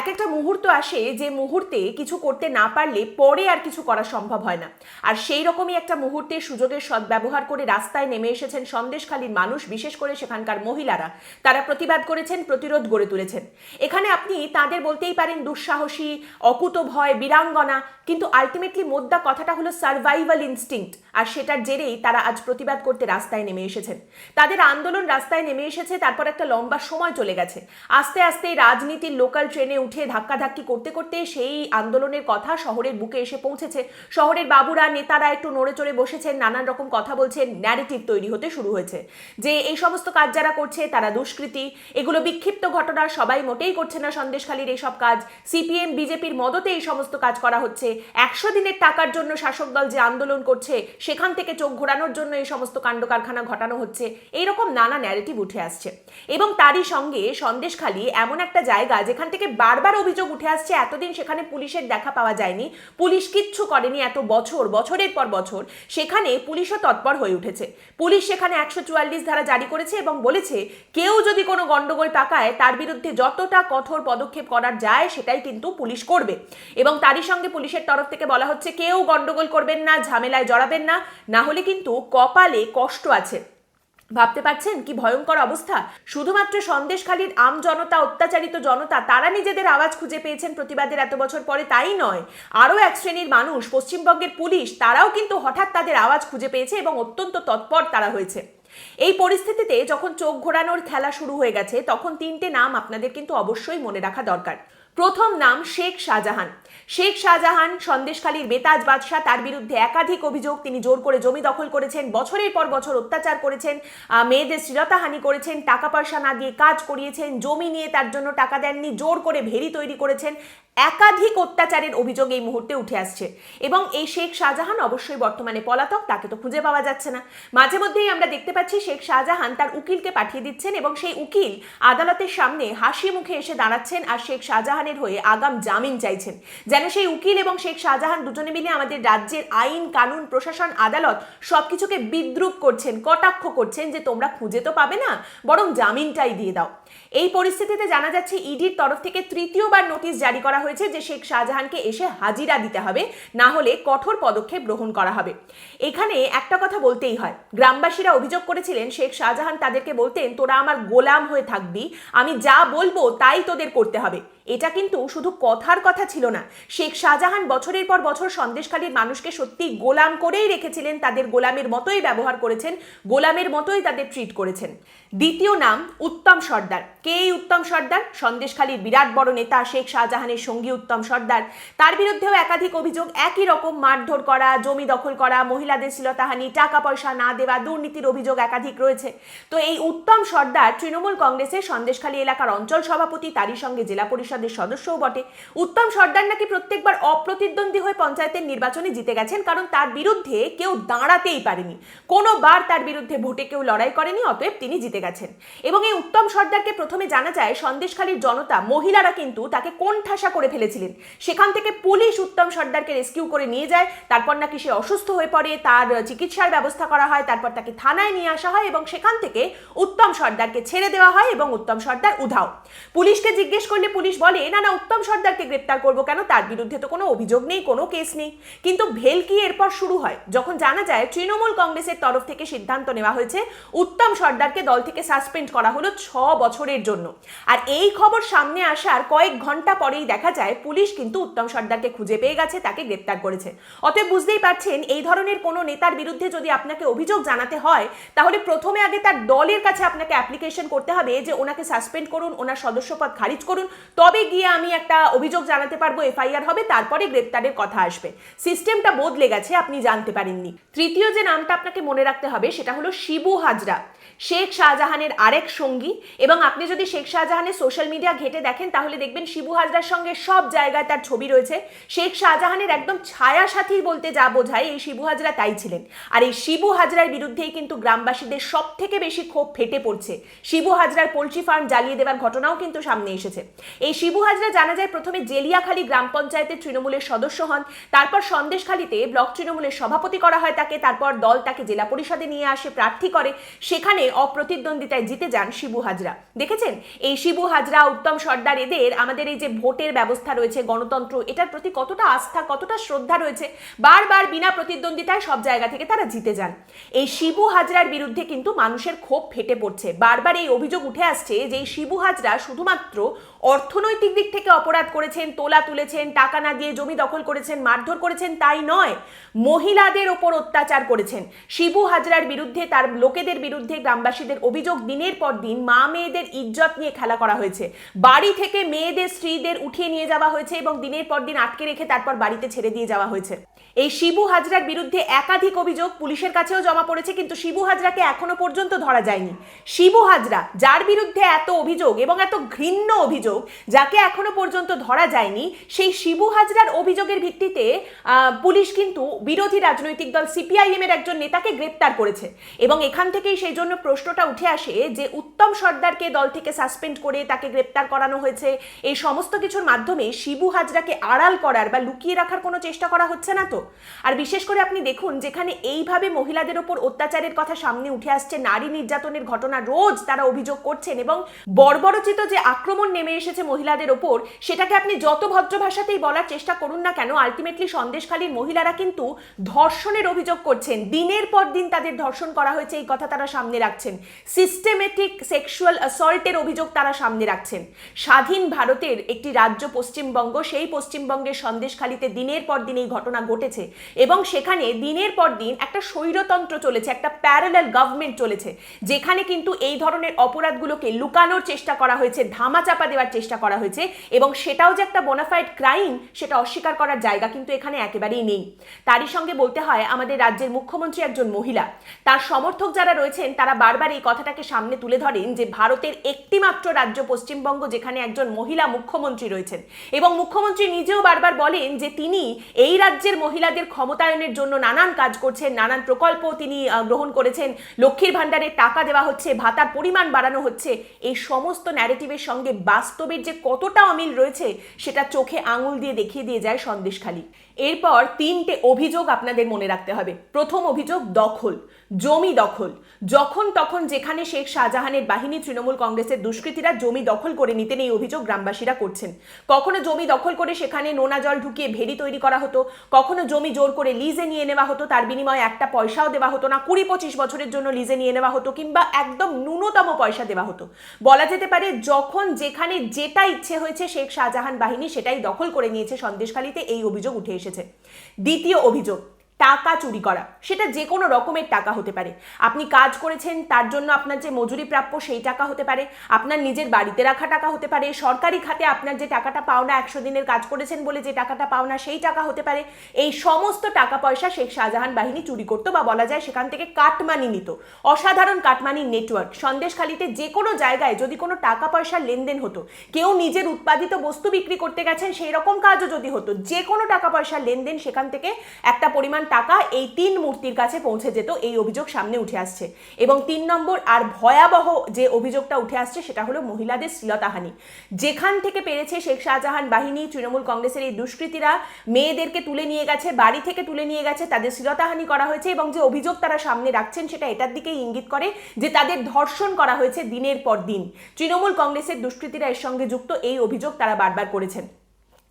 এক একটা মুহূর্ত আসে যে মুহূর্তে কিছু করতে না পারলে পরে আর কিছু করা সম্ভব হয় না। আর সেই রকমই একটা মুহূর্তে সুযোগের সদ্ব্যবহার করে রাস্তায় নেমে এসেছেন সন্দেশখালীর মানুষ, বিশেষ করে সেখানকার মহিলারা। তারা প্রতিবাদ করেছেন, প্রতিরোধ গড়ে তুলেছেন। এখানে আপনি তাদের বলতেই পারেন দুঃসাহসী অকুত ভয় বীরাঙ্গনা, কিন্তু আলটিমেটলি মোদ্দা কথাটা হলো সার্ভাইভাল ইনস্টিংক্ট আর সেটার জেরেই তারা আজ প্রতিবাদ করতে রাস্তায় নেমে এসেছেন। তাদের আন্দোলন রাস্তায় নেমে এসেছে, তারপর একটা লম্বা সময় চলে গেছে। আস্তে আস্তে রাজনীতির লোকাল ট্রেনে উঠে ধাক্কাধাক্কি করতে করতে সেই আন্দোলনের কথা শহরের বুকে এসে পৌঁছেছে। শহরের বাবুরা, নেতারা একটু নড়ে চড়ে বসেছেন, নানান রকম কথা বলছেন ন্যারেটিভ তৈরি হতে শুরু হয়েছে। যে এই সমস্ত কাজ যারা করছে, তারা দুষ্কৃতী। এগুলো বিক্ষিপ্ত ঘটনা, সবাই মোটেই করছে না সন্দেশখালীর এইসব কাজ। সিপিএম বিজেপির মদতে এই সমস্ত কাজ করা হচ্ছে। একশো দিনের টাকার জন্য শাসক দল যে আন্দোলন করছে সেখান থেকে চোখ ঘোরানোর জন্য এই সমস্ত কাণ্ড কারখানা ঘটানো হচ্ছে। এইরকম নানা ন্যারেটিভ উঠে আসছে। এবং তারই সঙ্গে সন্দেশখালী এমন একটা জায়গা যেখান থেকে বারবার অভিযোগ উঠে আসছে, এতদিন সেখানে পুলিশের দেখা পাওয়া যায়নি। পুলিশ কিচ্ছু করেনি এত বছর, বছরের পর বছর সেখানে পুলিশও তৎপর হয়ে উঠেছে। পুলিশ সেখানে একশো চুয়াল্লিশ ধারা জারি করেছে এবং বলেছে, কেউ যদি কোনো গন্ডগোল পাকায়, তার বিরুদ্ধে যতটা কঠোর পদক্ষেপ করার যায়, সেটাই কিন্তু পুলিশ করবে। এবং তারই সঙ্গে পুলিশের তরফ থেকে বলা হচ্ছে, কেউ গন্ডগোল করবেন না, ঝামেলায় জড়াবেন না। না না হলে কিন্তু কপালে কষ্ট আছে। ভাবতে পারছেন কি ভয়ঙ্কর অবস্থা? শুধুমাত্র সন্দেশখালীর আম জনতা, অত্যাচারিত জনতা, তারা নিজেদের আওয়াজ খুঁজে পেয়েছেন প্রতিবাদের এত বছর পরে, তাই নয়। আরও এক শ্রেণির মানুষ, পশ্চিমবঙ্গের পুলিশ, তারাও কিন্তু হঠাৎ তাদের আওয়াজ খুঁজে পেয়েছে এবং অত্যন্ত তৎপর তারা হয়েছে। এই পরিস্থিতিতে যখন চোখ ঘোরানোর খেলা শুরু হয়ে গেছে, তখন তিনটে নাম আপনাদের কিন্তু অবশ্যই মনে রাখা দরকার। প্রথম নাম শেখ শাহজাহান। শেখ শাহজাহান সন্দেশখালীর বেতাজ বাদশাহ, তার বিরুদ্ধে একাধিক অভিযোগ তিনি জোর করে জমি দখল করেছেন, বছরের পর বছর অত্যাচার করেছেন মেয়েদের শ্লীলতাহানি করেছেন, টাকা পয়সা না দিয়ে কাজ করিয়েছেন, জমি নিয়ে তার জন্য টাকা দেননি, জোর করে ভেরি তৈরি করেছেন, একাধিক অত্যাচারের অভিযোগ এই মুহূর্তে উঠে আসছে। এবং এই শেখ শাহজাহান অবশ্যই বর্তমানে পলাতক, তাকে তো খুঁজে পাওয়া যাচ্ছে না। মাঝে মধ্যেই আমরা দেখতে পাচ্ছি শেখ শাহজাহান তার উকিলকে পাঠিয়ে দিচ্ছেন এবং সেই উকিল আদালতের সামনে হাসি মুখে এসে দাঁড়াচ্ছেন আর শেখ শাহজাহানের হয়ে আগাম জামিন চাইছেন। যেন সেই উকিল এবং শেখ শাহজাহান দুজনে মিলে আমাদের রাজ্যের আইন, কানুন, প্রশাসন, আদালত সবকিছুকে বিদ্রুপ করছেন, কটাক্ষ করছেন যে তোমরা খুঁজে তো পাবে না, বরং জামিনটাই দিয়ে দাও। এই পরিস্থিতিতে জানা যাচ্ছে ইডির তরফ থেকে তৃতীয়বার নোটিশ জারি করা হয়েছে যে শেখ শাহজাহানকে এসে হাজিরা দিতে হবে, না হলে কঠোর পদক্ষেপ গ্রহণ করা হবে। এখানে একটা কথা বলতেই হয়, গ্রামবাসীরা অভিযোগ করেছিলেন, শেখ শাহজাহান তাদেরকে বলতেন, তোরা আমার গোলাম হয়ে থাকবি, আমি যা বলব তাই তোদের করতে হবে। এটা কিন্তু শুধু কথার কথা ছিল না। শেখ শাহজাহান বছরের পর বছর সন্দেশখালীর মানুষকে সত্যি গোলাম করেই রেখেছিলেন, তাদের গোলামের মতোই ব্যবহার করেছেন, গোলামের মতোই তাদের ট্রিট করেছেন। দ্বিতীয় নাম উত্তম সর্দার। কে এই উত্তম সর্দার? সন্দেশখালীর বিরাট বড় নেতা শেখ শাহজাহানের সঙ্গী উত্তম সর্দার। তার বিরুদ্ধেও একাধিক অভিযোগ একই রকম মারধর করা, জমি দখল করা, মহিলাদের শ্লীলতাহানি, টাকা পয়সা না দেওয়া, দুর্নীতির অভিযোগ একাধিক রয়েছে। তো এই উত্তম সর্দার তৃণমূল কংগ্রেসের সন্দেশখালী এলাকার অঞ্চল সভাপতি, তারই সঙ্গে জেলা পরিষদের সদস্যও বটে। উত্তম সর্দার নাকি প্রত্যেকবার অপ্রতিদ্বন্দ্বী হয়ে পঞ্চায়েতের নির্বাচনে জিতে গেছেন, কারণ তার বিরুদ্ধে কেউ দাঁড়াতেই পারেনি। কোনোবার তার বিরুদ্ধে ভোটে কেউ লড়াই করেনি, অতএব তিনি জিতে গেছেন। এবং এই উত্তম সর্দারকে প্রথমে জানা যায়, সন্দেশখালীর জনতা, মহিলারা কিন্তু তাকে কোণঠাসা করে ফেলেছিলেন? সেখান থেকে পুলিশ উত্তম সর্দারকে রেস্কিউ করে নিয়ে যায়, তারপর নাকি সে অসুস্থ হয়ে পড়ে, তার চিকিৎসার ব্যবস্থা করা হয়, তারপর তাকে থানায় নিয়ে আসা হয় এবং সেখান থেকে উত্তম সর্দারকে ছেড়ে দেওয়া হয় এবং উত্তম সর্দার উধাও। পুলিশকে জিজ্ঞেস করলে পুলিশ বলে, না না, উত্তম সর্দারকে গ্রেপ্তার করব কেন? তার বিরুদ্ধে তো কোনো অভিযোগ নেই, কোনো কেস নেই। কিন্তু ভেলকি এরপর শুরু হয়, যখন জানা যায় তৃণমূল কংগ্রেসের তরফ থেকে সিদ্ধান্ত নেওয়া হয়েছে, উত্তম সর্দারকে দল থেকে সাসপেন্ড করা হলো ছ বছরের জন্য। আর এই খবর সামনে আসার কয়েক ঘণ্টা পরেই দেখা যায়, পুলিশ কিন্তু উত্তম সর্দারকে খুঁজে পেয়ে গেছে, তাকে গ্রেপ্তার করেছে। অতএব বুঝতেই পারছেন, এই ধরনের কোনো নেতার বিরুদ্ধে যদি আপনাকে অভিযোগ জানাতে হয়, তাহলে প্রথমে আগে তার দলের কাছে আপনাকে অ্যাপ্লিকেশন করতে হবে যে ওনাকে সাসপেন্ড করুন, ওনার সদস্যপদ খারিজ করুন, তবে গিয়ে আমি একটা অভিযোগ জানাতে পারব, এফআইআর হবে, তারপরে গ্রেপ্তারের কথা আসবে। সিস্টেমটা বদলে গেছে, আপনি জানতে পারেননি। তৃতীয় যে নামটা আপনাকে মনে রাখতে হবে, সেটা হলো শিবু হাজরা। শেখ শাহজাহানের আরেক সঙ্গী এবং আপনি যদি শেখ শাহজাহানের সোশ্যাল মিডিয়া ঘেটে দেখেন, তাহলে দেখবেন শিবু হাজরার সঙ্গে সব জায়গায় তার ছবি রয়েছে। শেখ শাহজাহানের একদম ছায়া সাথী বলতে যা বোঝায়, এই শিবু হাজরা তাই ছিলেন। আর এই শিবু হাজরার বিরুদ্ধেই কিন্তু গ্রামবাসীদের সব থেকে বেশি ক্ষোভ ফেটে পড়ছে। শিবু হাজরার পোলট্রি ফার্ম জ্বালিয়ে দেওয়ার ঘটনাও কিন্তু সামনে এসেছে। এই শিবু হাজরা জানা যায় প্রথমে জেলিয়াখালী গ্রাম পঞ্চায়েতের তৃণমূলের সদস্য হন, তারপর সন্দেশখালীতে ব্লক তৃণমূলের সভাপতি করা হয় তাকে, তারপর দল তাকে জেলা পরিষদে নিয়ে আসে, প্রার্থী করে। সেখানে অপ্রতিদ্বন্দ্বিতায় জিতে যান শিবু হাজরা। দেখেছেন? এই শিবু হাজরা, উত্তম সর্দার এদের আমাদের এই যে ভোটের ব্যবস্থা রয়েছে, গণতন্ত্র, এটার প্রতি কতটা আস্থা, কতটা শ্রদ্ধা রয়েছে, বারবার বিনা প্রতিদ্বন্দ্বিতায় সব জায়গা থেকে তারা জিতে যান। এই শিবু হাজরার বিরুদ্ধে কিন্তু মানুষের ক্ষোভ ফেটে পড়ছে। বারবার এই অভিযোগ উঠে আসছে যে শিবু হাজরা শুধুমাত্র অর্থনৈতিক দিক থেকে অপরাধ করেছেন, তোলা তুলেছেন, টাকা না দিয়ে জমি দখল করেছেন, মারধর করেছেন, তাই নয়। মহিলাদের ওপর অত্যাচার করেছেন। শিবু হাজরার বিরুদ্ধে তার লোকেদের বিরুদ্ধে গ্রামবাসীদের অভিযোগ দিনের পর দিন মা মেয়েদের ইজ্জত নিয়ে খেলা করা হয়েছে। বাড়ি থেকে মেয়েদের, স্ত্রীদের উঠিয়ে নিয়ে যাওয়া হয়েছে এবং দিনের পর দিন আটকে রেখে তারপর বাড়িতে ছেড়ে দিয়ে যাওয়া হয়েছে। এই শিবু হাজরার বিরুদ্ধে একাধিক অভিযোগ পুলিশের কাছেও জমা পড়েছে, কিন্তু শিবু হাজরাকে এখনও পর্যন্ত ধরা যায়নি। শিবু হাজরা, যার বিরুদ্ধে এত অভিযোগ এবং এত ঘৃণ্য অভিযোগ, যাকে এখনও পর্যন্ত ধরা যায়নি, সেই শিবু হাজরার অভিযোগের ভিত্তিতে পুলিশ কিন্তু বিরোধী রাজনৈতিক দল সিপিআইএম এর একজন নেতাকে গ্রেপ্তার করেছে। এবং এখান থেকেই সেই জন্য প্রশ্নটা উঠে আসে যে, উত্তম সর্দারকে দল থেকে সাসপেন্ড করে তাকে গ্রেপ্তার করানো হয়েছে, এই সমস্ত কিছুর মাধ্যমে শিবু হাজরাকে আড়াল করার বা লুকিয়ে রাখার কোনো চেষ্টা করা হচ্ছে না তো? আর বিশেষ করে আপনি দেখুন, যেখানে এইভাবে মহিলাদের ওপর অত্যাচারের কথা সামনে উঠে আসছে, নারী নির্যাতনের ঘটনা রোজ তারা অভিযোগ করছেন এবং বর্বরচিত যে আক্রমণ নেমে এসেছে মহিলাদের ওপর, সেটাকে আপনি যত ভদ্র ভাষাতেই বলার চেষ্টা করুন না কেন আলটিমেটলি সন্দেশখালীর মহিলারা কিন্তু ধর্ষণের অভিযোগ করছেন। দিনের পর দিন তাদের ধর্ষণ করা হয়েছে, এই কথা তারা সামনে রাখছেন। সিস্টেমেটিক সেক্সুয়াল অ্যাসল্টের অভিযোগ তারা সামনে রাখছেন। স্বাধীন ভারতের একটি রাজ্য পশ্চিমবঙ্গ, সেই পশ্চিমবঙ্গের সন্দেশখালীতে দিনের পর দিন এই ঘটনা ঘটেছে এবং সেখানে দিনের পর দিন একটা স্বৈরতন্ত্র চলেছে, একটা প্যারালাল গভর্নমেন্ট চলেছে, যেখানে কিন্তু এই ধরনের অপরাধগুলোকে লুকানোর চেষ্টা করা হয়েছে, ধামাচাপা দেওয়ার চেষ্টা করা হয়েছে এবং সেটাও যে একটা বোনাফাইড ক্রাইম সেটা অস্বীকার করার জায়গা কিন্তু এখানে একেবারেই নেই। তারই সঙ্গে বলতে হয়, আমাদের রাজ্যের মুখ্যমন্ত্রী একজন মহিলা, তার সমর্থক যারা রয়েছেন, তারা বারবার এই কথাটাকে সামনে তুলে ধরেন যে ভারতের একটিমাত্র রাজ্য পশ্চিমবঙ্গ, যেখানে একজন মহিলা মুখ্যমন্ত্রী রয়েছেন এবং মুখ্যমন্ত্রী নিজেও বারবার বলেন যে তিনি এই রাজ্যের মহিলাদের ক্ষমতায়নের জন্য নানান কাজ করছেন, নানান প্রকল্প তিনি গ্রহণ করেছেন। লক্ষ্মীর ভাণ্ডারের টাকা দেওয়া হচ্ছে, ভাতার পরিমাণ বাড়ানো হচ্ছে। এই সমস্ত ন্যারেটিভের সঙ্গে বাস্তবের যে কতটা অমিল রয়েছে, সেটা চোখে আঙুল দিয়ে দেখিয়ে দিয়ে যায় সন্দেশখালী এরপর তিনটে অভিযোগ আপনাদের মনে রাখতে হবে। প্রথম অভিযোগ, দখল। জমি দখল। যখন তখন যেখানে শেখ শাহজাহানের বাহিনী, তৃণমূল কংগ্রেসের দুষ্কৃতীরা জমি দখল করে নিতেন, এই অভিযোগ গ্রামবাসীরা করছেন। কখনো জমি দখল করে সেখানে নোনা জল ঢুকিয়ে ভেড়ি তৈরি করা হতো, কখনো জমি জোর করে লিজে নিয়ে নেওয়া হতো, তার বিনিময়ে একটা পয়সাও দেওয়া হতো না। কুড়ি পঁচিশ বছরের জন্য লিজে নিয়ে নেওয়া হতো কিংবা একদম ন্যূনতম পয়সা দেওয়া হতো। বলা যেতে পারে যখন যেখানে যেটা ইচ্ছে হয়েছে শেখ শাহজাহান বাহিনী সেটাই দখল করে নিয়েছে সন্দেশখালীতে, এই অভিযোগ উঠে এসেছে। দ্বিতীয় অভিযোগ টাকা চুরি করা, সেটা যে কোনো রকমের টাকা হতে পারে। আপনি কাজ করেছেন, তার জন্য আপনার যে মজুরি প্রাপ্য সেই টাকা হতে পারে। আপনার নিজের বাড়িতে রাখা টাকা হতে পারে। সরকারি খাতে আপনার যে টাকাটা পাওনা, একশো দিনের কাজ করেছেন বলে যে টাকাটা পাওনা, সেই টাকা হতে পারে। এই সমস্ত টাকা পয়সা শেখ শাহজাহান বাহিনী চুরি করতো বা বলা যায় সেখান থেকে কাটমানি নিত। অসাধারণ কাটমানির নেটওয়ার্ক। সন্দেশখালিতে যে কোনো জায়গায় যদি কোনো টাকা পয়সার লেনদেন হতো, কেউ নিজের উৎপাদিত বস্তু বিক্রি করতে গেছেন, সেই রকম কাজও যদি হতো যে কোনো টাকা পয়সার লেনদেন সেখান থেকে একটা পরিমাণ টাকা এই তিন মূর্তির কাছে পৌঁছে যেত এই অভিযোগ সামনে উঠে আসছে। এবং তিন নম্বর আর ভয়াবহ যে অভিযোগটা উঠে আসছে সেটা হলো মহিলাদের শ্লীলতাহানি যেখান থেকে পেরেছে শেখ শাহজাহান বাহিনী, তৃণমূল কংগ্রেসের এই দুষ্কৃতীরা মেয়েদেরকে তুলে নিয়ে গেছে, বাড়ি থেকে তুলে নিয়ে গেছে, তাদের শ্লীলতাহানি করা হয়েছে এবং যে অভিযোগ তারা সামনে রাখছেন সেটা এটার দিকেই ইঙ্গিত করে যে তাদের ধর্ষণ করা হয়েছে দিনের পর দিন। তৃণমূল কংগ্রেসের দুষ্কৃতীরা এর সঙ্গে যুক্ত এই অভিযোগ তারা বারবার করেছেন।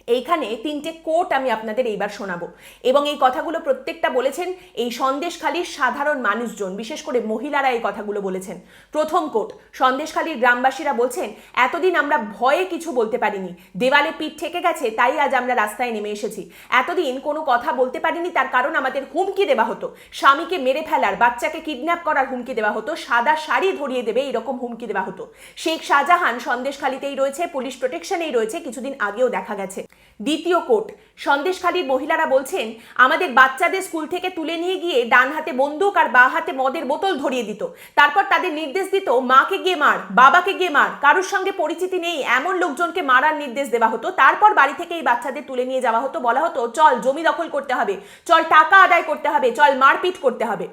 এইখানে তিনটে কোট আমি আপনাদের এইবার শোনাবো। এবং এই কথাগুলো প্রত্যেকটা বলেছেন, এই সন্দেশখালীর সাধারণ মানুষজন, বিশেষ করে মহিলারা এই কথাগুলো বলেছেন। প্রথম কোট, সন্দেশখালীর গ্রামবাসীরা বলছেন, এতদিন আমরা ভয়ে কিছু বলতে পারিনি। দেওয়ালে পিঠ ঠেকে গেছে, তাই আজ আমরা রাস্তায় নেমে এসেছি। এতদিন কোনো কথা বলতে পারিনি, তার কারণ আমাদের হুমকি দেওয়া হতো। স্বামীকে মেরে ফেলার, বাচ্চাকে কিডন্যাপ করার হুমকি দেওয়া হতো, সাদা শাড়ি ধরিয়ে দেবে, এরকম হুমকি দেওয়া হতো। শেখ শাহজাহান সন্দেশখালীতেই রয়েছে, পুলিশ প্রোটেকশনেই রয়েছে, কিছুদিন আগেও দেখা গেছে। দ্বিতীয় কোট সন্দেশখালীর মহিলারা বলছেন, আমাদের বাচ্চাদের স্কুল থেকে তুলে নিয়ে গিয়ে ডান হাতে বন্দুক আর বা হাতে মদের বোতল ধরিয়ে দিত। তারপর তাদের নির্দেশ দিত, মাকে গিয়ে মার, বাবাকে গিয়ে মার, কারোর সঙ্গে পরিচিতি নেই, এমন লোকজনকে মারার নির্দেশ দেওয়া হতো। তারপর বাড়ি থেকে এই বাচ্চাদের তুলে নিয়ে যাওয়া হতো। বলা হতো, চল, জমি দখল করতে হবে। চল, টাকা আদায় করতে হবে। চল, মারপিট করতে হবে।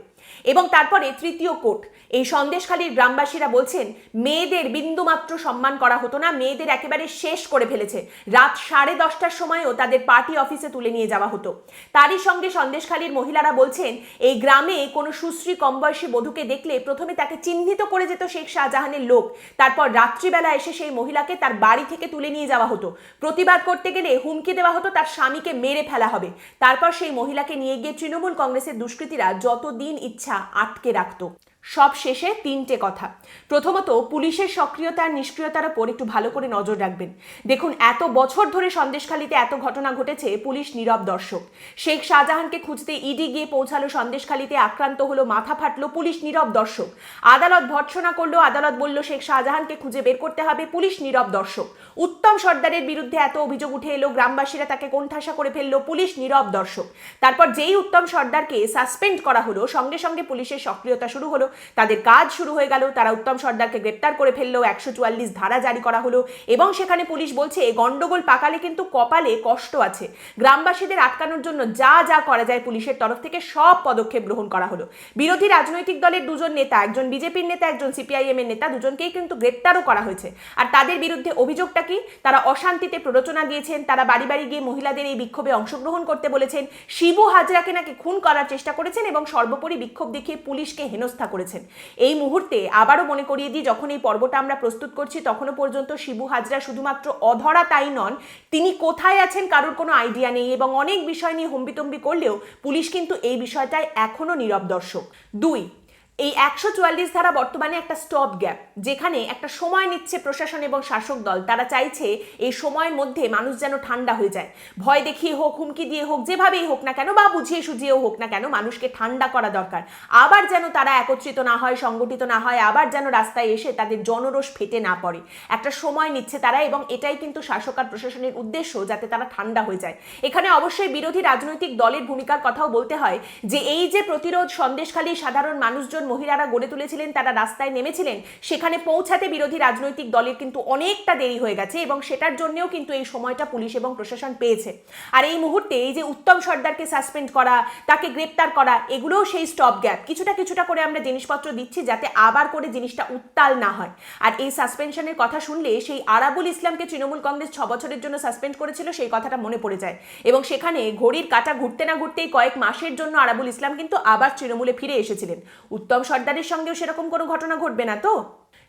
এবং তারপরে তৃতীয় কোট। এই সন্দেশখালীর গ্রামবাসীরা বলছেন, মেয়েদের বিন্দুমাত্র সম্মান করা হতো না, মেয়েদের একেবারে শেষ করে ফেলেছে। রাত সাড়ে দশটার সময়ও তাদের পার্টি অফিসে তুলে নিয়ে যাওয়া হতো। তারই সঙ্গে সন্দেশখালীর মহিলারা বলছেন, এই গ্রামে কোনো সুশ্রী কম বয়সী বধূকে দেখলে প্রথমে তাকে চিহ্নিত করে যেত শেখ শাহজাহানের লোক। তারপর রাত্রিবেলা এসে সেই মহিলাকে তার বাড়ি থেকে তুলে নিয়ে যাওয়া হতো। প্রতিবাদ করতে গেলে হুমকি দেওয়া হতো, তার স্বামীকে মেরে ফেলা হবে। তারপর সেই মহিলাকে নিয়ে গিয়ে তৃণমূল কংগ্রেসের দুষ্কৃতীরা যতদিন ইচ্ছা আটকে রাখতো। সব শেষে তিনটে কথা। প্রথমত, পুলিশের সক্রিয়তা আর নিষ্ক্রিয়তার ওপর একটু ভালো করে নজর রাখবেন। দেখুন, এত বছর ধরে সন্দেশখালীতে এত ঘটনা ঘটেছে, পুলিশ নীরব দর্শক। শেখ শাহজাহানকে খুঁজতে ইডি গিয়ে পৌঁছালো, সন্দেশখালীতে আক্রান্ত হলো, মাথা ফাটলো, পুলিশ নীরব দর্শক। আদালত ভর্ৎসনা করল, আদালত বলল, শেখ শাহজাহানকে খুঁজে বের করতে হবে, পুলিশ নীরব দর্শক। উত্তম সর্দারের বিরুদ্ধে এত অভিযোগ উঠে এলো, গ্রামবাসীরা তাকে কোণঠাসা করে ফেলল, পুলিশ নীরব দর্শক। তারপর যেই উত্তম সর্দারকে সাসপেন্ড করা হলো, সঙ্গে সঙ্গে পুলিশের সক্রিয়তা শুরু হলো। তাদের কাজ শুরু হয়ে গেল। তারা উত্তম সর্দারকে গ্রেপ্তার করে ফেলল। একশো চুয়াল্লিশ ধারা জারি করা হলো এবং সেখানে পুলিশ বলছে গন্ডগোল পাকালে কিন্তু কপালে কষ্ট আছে। গ্রামবাসীদের আটকানোর জন্য যা যা করা যায় পুলিশের তরফ থেকে সব পদক্ষেপ গ্রহণ করা হলো। বিরোধী রাজনৈতিক দলের দুজন নেতা, একজন বিজেপির নেতা, একজন সিপিআইএম এর নেতা, দুজনকেই কিন্তু গ্রেপ্তারও করা হয়েছে। আর তাদের বিরুদ্ধে অভিযোগটা কি? তারা অশান্তিতে প্ররোচনা দিয়েছেন। তারা বাড়ি বাড়ি গিয়ে মহিলাদের এই বিক্ষোভে অংশগ্রহণ করতে বলেছেন। শিবু হাজরাকে নাকি খুন করার চেষ্টা করেছেন এবং সর্বোপরি বিক্ষোভ দেখিয়ে পুলিশকে হেনস্থা করেছেন। এই মুহূর্তে আবারও মনে করিয়ে দিই, যখন এই পর্বটা আমরা প্রস্তুত করছি, তখনও পর্যন্ত শিবু হাজরা শুধুমাত্র অধরা তাই নন, তিনি কোথায় আছেন কারোর কোনো আইডিয়া নেই এবং অনেক বিষয় নিয়ে হম্বিতম্বি করলেও পুলিশ কিন্তু এই বিষয়টায় এখনও নীরব দর্শক। দুই এই একশো চুয়াল্লিশ ধারা বর্তমানে একটা স্টপ গ্যাপ যেখানে একটা সময় নিচ্ছে প্রশাসন এবং শাসক দল। তারা চাইছে এই সময়ের মধ্যে মানুষ যেন ঠান্ডা হয়ে যায়। ভয় দেখিয়ে হোক, হুমকি দিয়ে হোক, যেভাবেই হোক না কেন বা বুঝিয়ে সুঝিয়েও হোক না কেন মানুষকে ঠান্ডা করা দরকার। আবার যেন তারা একত্রিত না হয়, সংগঠিত না হয়, আবার যেন রাস্তায় এসে তাদের জনরোষ ফেটে না পড়ে। একটা সময় নিচ্ছে তারা এবং এটাই কিন্তু শাসক আর প্রশাসনের উদ্দেশ্য, যাতে তারা ঠান্ডা হয়ে যায়। এখানে অবশ্যই বিরোধী রাজনৈতিক দলের ভূমিকার কথাও বলতে হয় যে, এই যে প্রতিরোধ সন্দেশখালী সাধারণ মানুষজন মহিলারা গড়ে তুলেছিলেন, তারা রাস্তায় নেমেছিলেন, সেখানে পৌঁছাতে বিরোধী রাজনৈতিক দলের কিন্তু অনেকটা দেরি হয়ে গেছে এবং সেটার জন্যও কিন্তু এই সময়টা পুলিশ এবং প্রশাসন পেয়েছে। আর এই মুহূর্তে এই যে উত্তম সর্দারকে সাসপেন্ড করা, তাকে গ্রেপ্তার করা, এগুলোও সেই স্টপ গ্যাপ কিছুটা কিছুটা করে আমরা জিনিসপত্র দিচ্ছি যাতে আবার করে জিনিসটা উত্তাল না হয়। আর এই সাসপেনশনের কথা শুনলে সেই আরাবুল ইসলামকে তৃণমূল কংগ্রেস ছ বছরের জন্য সাসপেন্ড করেছিল, সেই কথাটা মনে পড়ে যায়। এবং সেখানে ঘড়ির কাটা ঘুরতে না ঘুরতেই কয়েক মাসের জন্য আরাবুল ইসলাম কিন্তু আবার তৃণমূলে ফিরে এসেছিলেন। উত্তম সর্দারের সঙ্গেও সেরকম কোনো ঘটনা ঘটবে না তো?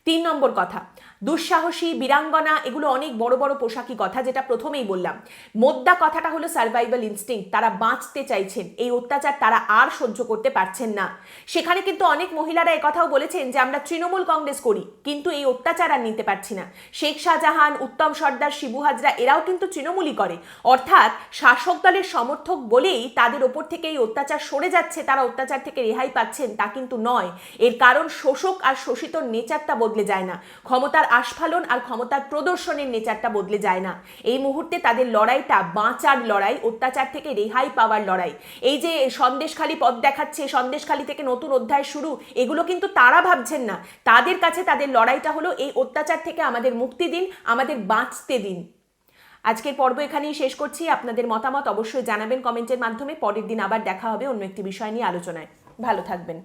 তিন নম্বর কথা দুঃসাহসী, বীরাঙ্গনা, এগুলো অনেক বড় বড় পোশাকি কথা যেটা প্রথমেই বললাম। মোদ্দা কথাটা হলো সার্ভাইভাল ইনস্টিং তারা বাঁচতে চাইছেন, এই অত্যাচার তারা আর সহ্য করতে পারছেন না। সেখানে কিন্তু অনেক মহিলারা একথাও বলেছেন যে, আমরা তৃণমূল কংগ্রেস করি, কিন্তু এই অত্যাচার আর নিতে পারছি না। শেখ শাহজাহান, উত্তম সর্দার, শিবু হাজরা, এরাও কিন্তু তৃণমূলই করে। অর্থাৎ শাসক দলের সমর্থক বলেই তাদের ওপর থেকে এই অত্যাচার সরে যাচ্ছে, তারা অত্যাচার থেকে রেহাই পাচ্ছেন, তা কিন্তু নয়। এর কারণ শোষক আর শোষিত নেচারটা বদলে যায় না। ক্ষমতার আস্ফালন আর ক্ষমতার প্রদর্শনের নেচারটা বদলে যায় না। এই মুহূর্তে তাদের লড়াইটা বাঁচার লড়াই, অত্যাচার থেকে রেহাই পাওয়ার লড়াই। এই যে সন্দেশখালি পথ দেখাচ্ছে, সন্দেশখালি থেকে নতুন অধ্যায় শুরু, এগুলো কিন্তু তারা ভাবছেন না। তাদের কাছে তাদের লড়াইটা হলো এই অত্যাচার থেকে আমাদের মুক্তি দিন, আমাদের বাঁচতে দিন। আজকের পর্ব এখানেই শেষ করছি। আপনাদের মতামত অবশ্যই জানাবেন কমেন্টের মাধ্যমে। পরের দিন আবার দেখা হবে অন্য একটি বিষয় নিয়ে আলোচনায়। ভালো থাকবেন।